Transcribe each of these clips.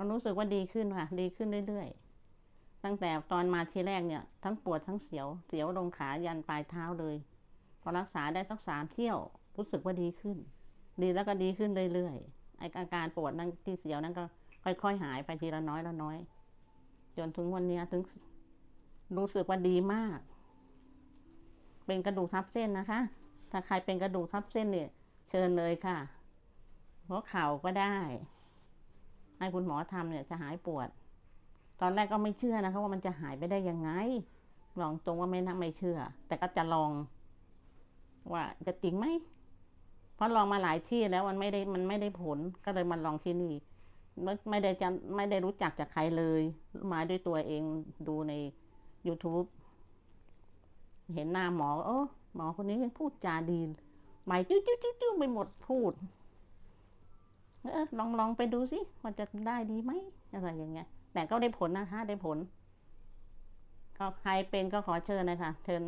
ก็รู้สึกว่าดีขึ้นค่ะ ดีขึ้นเรื่อยๆ ตั้งแต่ตอนมาทีแรกเนี่ย ทั้งปวดทั้งเสียว เสียวลงขายันปลายเท้าเลย พอรักษาได้สักสามเที่ยว รู้สึกว่าดีขึ้น ดีแล้วก็ดีขึ้นเรื่อยๆ ไออาการปวดนั่นที่เสียวนั่นก็ค่อยๆหายไปทีละน้อยละน้อย จนถึงวันนี้ถึงรู้สึกว่าดีมาก เป็นกระดูกทับเส้นนะคะ ถ้าใครเป็นกระดูกทับเส้นเนี่ย เชิญเลยค่ะเพราะเข่าก็ได้ ให้คุณหมอทำเนี่ยจะหายปวด ตอนแรกก็ไม่เชื่อนะคะว่ามันจะหายไปได้ยังไง ลองตรงว่าไม่น่าไม่เชื่อ แต่ก็จะลอง ว่าจะจริงไหมเพราะลองมาหลายที่แล้วมันไม่ได้มันไม่ได้ผลก็เลยมาลองที่นี่ไม่ได้จะไม่ได้รู้จักจากใครเลย มาด้วยตัวเองดูใน YouTube เห็นหน้าหมอ เออหมอคนนี้พูดจาดีไม่จิ้วจิ้วจิ้วจิ้วไปหมดพูด ออลองลองไปดูสิว่าจะได้ดีไหมอะไรอย่างเงี้ย แต่ก็ได้ผลนะคะได้ผล ก็ใครเป็นก็ขอเชิญนะคะเชิญ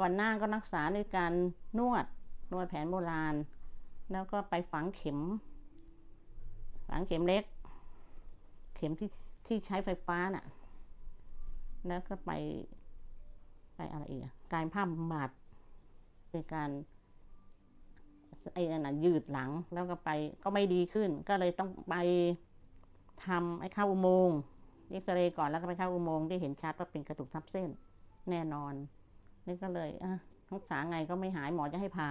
ก่อนหน้าก็รักษาในการนวดนวดแผนโบราณ แล้วก็ไปฝังเข็ม ฝังเข็มเล็ก เข็มที่ที่ใช้ไฟฟ้าน่ะ แล้วก็ไปไปอะไรอีกอะกายภาพบำบัดเป็นการ ไอ้นั่นนยืดหลังแล้วก็ไปก็ไม่ดีขึ้น ก็เลยต้องไปทำไอ้เข้าอุโมงค์เอ็กซเรย์ก่อนแล้วก็ไปเข้าอุโมงค์ได้เห็นชัดว่าเป็นกระดูกทับเส้น แน่นอน นี่ก็เลยอะรักษาไงก็ไม่หายหมอจะให้ผ่า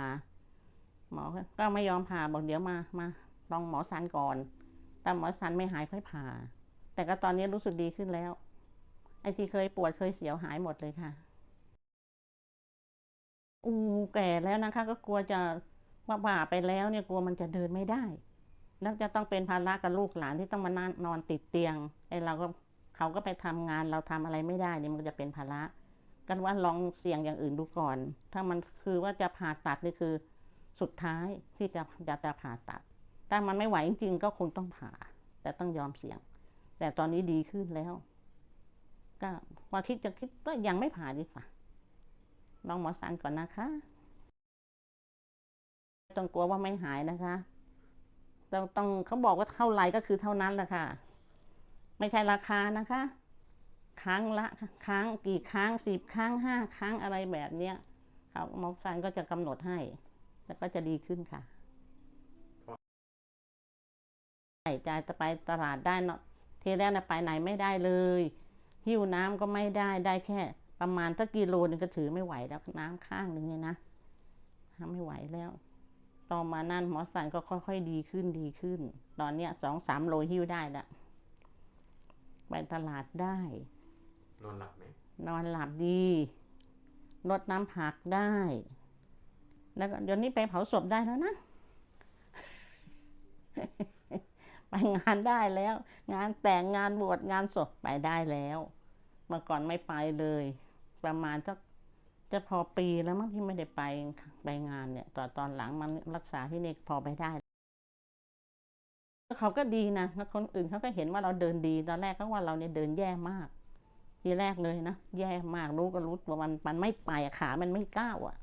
หมอก็ไม่ยอมผ่าบอกเดี๋ยวมามาลองหมอสันก่อน แต่หมอสันไม่หายค่อยผ่า แต่ก็ตอนนี้รู้สึกดีขึ้นแล้ว ไอ้ที่เคยปวดเคยเสียวหายหมดเลยค่ะ อูแก่แล้วนะคะ ก็กลัวจะ ว่าบ่าไปแล้วเนี่ยกลัวมันจะเดินไม่ได้ แล้วจะต้องเป็นภาระกับลูกหลานที่ต้องมานอนนอนติดเตียงไอ้เราก็เขาก็ไปทำงานเราทำอะไรไม่ได้เนี่ยมันจะเป็นภาระ กันว่าลองเสี่ยงอย่างอื่นดูก่อน ถ้ามันคือว่าจะผ่าตัดนี่คือสุดท้ายที่จะจะจะผ่าตัด ถ้ามันไม่ไหวจริงๆก็คงต้องผ่า แต่ต้องยอมเสี่ยง แต่ตอนนี้ดีขึ้นแล้ว ก็พอคิดจะคิดว่ายังไม่ผ่าดีกว่าลองหมอสันก่อนนะคะ ต้องกลัวว่าไม่หายนะคะต้องต้องเขาบอกว่าเท่าไรก็คือเท่านั้นแหละค่ะ ไม่ใช่ราคานะคะ ครั้งละครั้งกี่ครั้งสิบครั้งห้าครั้งอะไรแบบเนี้ยเขาหมอสันก็จะกำหนดให้ แล้วก็จะดีขึ้นค่ะใช่จจะไปตลาดได้เนาะทีแรกนะไปไหนไม่ได้เลย หิ้วน้ำก็ไม่ได้ได้แค่ ประมาณสักกิโลนึงก็ถือไม่ไหวแล้วน้ำข้างหนึ่งเนี่ยนะทำไม่ไหวแล้ว ต่อมานั่นหมอสันก็ค่อยๆดีขึ้นดีขึ้น ตอนเนี้ยสองสามโลหิ้วได้ละไปตลาดได้ นอนหลับไหมนอนหลับดีลดน้ำผักได้ แล้วก็เดี๋ยวนี้ไปเผาศพได้แล้วนะ ไปงานได้แล้ว งานแต่งงานบวชงานศพไปได้แล้ว เมื่อก่อนไม่ไปเลย ประมาณสัก จะพอปีแล้วมั้งที่ไม่ได้ไปไปงานเนี่ยต่อตอนหลังมันรักษาที่นี่พอไปได้เขาก็ดีนะแล้วคนอื่นเขาก็เห็นว่าเราเดินดี ตอนแรกเขาว่าเราเนี่ยเดินแย่มาก ทีแรกเลยนะแย่มากรู้ก็รู้ว่ามันมันไม่ไปขามันไม่ก้าวอะ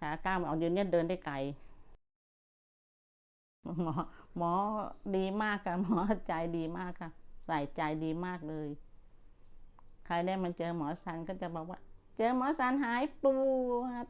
ขาก้าวมันเอาเดี๋ยวนี้เดินได้ไกลหมอหมอดีมากค่ะหมอใจดีมากค่ะ ใส่ใจดีมากเลย ใครได้มาเจอหมอสันก็จะบอกว่า เจอหมอสันหายปวด